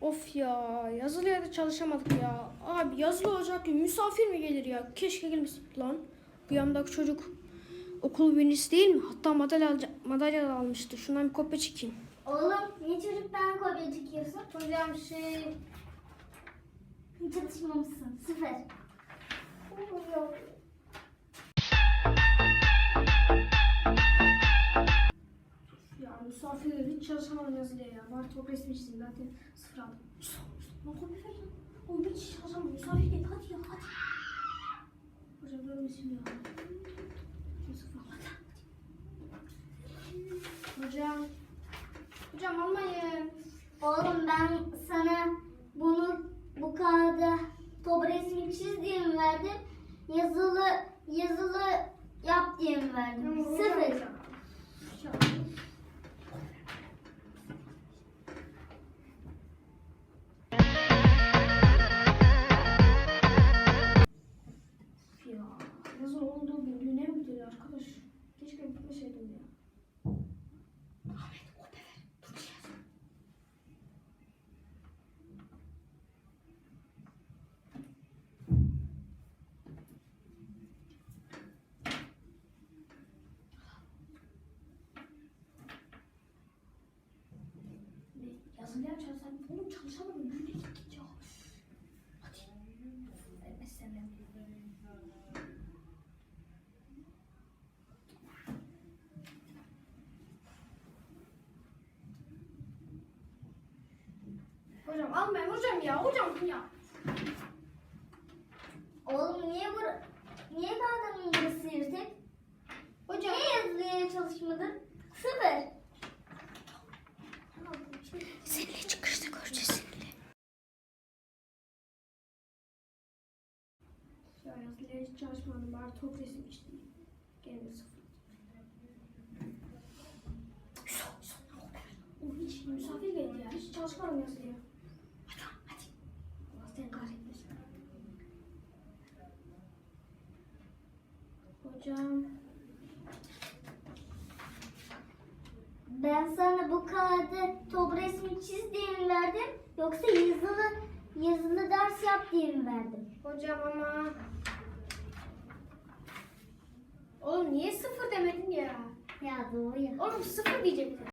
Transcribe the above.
Of ya yazılıya da çalışamadık ya. Abi yazılı olacak ki misafir mi gelir ya? Keşke gelmesin lan. Bu yanımdaki çocuk okul birincisi değil mi? Hatta madalya, madalya da almıştı. Şundan bir kopya çekeyim. Oğlum niye çocuktan kopya çekiyorsun? Hocam şey... Hiç çalışmamışsın. Sıfır. Çalışamadım yazılıya ya. Var top resmi çizeyim zaten sıfır aldım. Lan kopya ver lan. Oğlum hiç çalışamadım. Misafir hadi ya hadi. Hocam görmesin ya. Sıfır al, hadi. Hocam. Hocam almayın. Oğlum ben sana bunu bu kağıda top resmi çiz diye mi verdim? Yazılı yazılı yap diye mi verdim? Sıfır. Ne? Yazılıya çalışsam, oğlum çalışamadım. Yürü git ya. Hadi. Ben. Hocam almayın hocam ya hocam ya. Oğlum niye bu niye burası yırtık? Hocam. Niye yazılıya Ya yazılıya hiç çalışmadım bari top resim işte. Gene de sıfır. Son, son, Oğlum hiç misafir geldi ya. Hiç çalışmadım yazılıya. Hadi hadi. Allah seni kahretmesin. Hocam. Ben sana bu kağıdı top resmi çiz diye mi verdim? Yoksa yazılı yazılı ders yap diye mi verdim? Hocam ama... Oğlum niye sıfır demedin ya? Ya doğru ya. Oğlum sıfır diyecektin.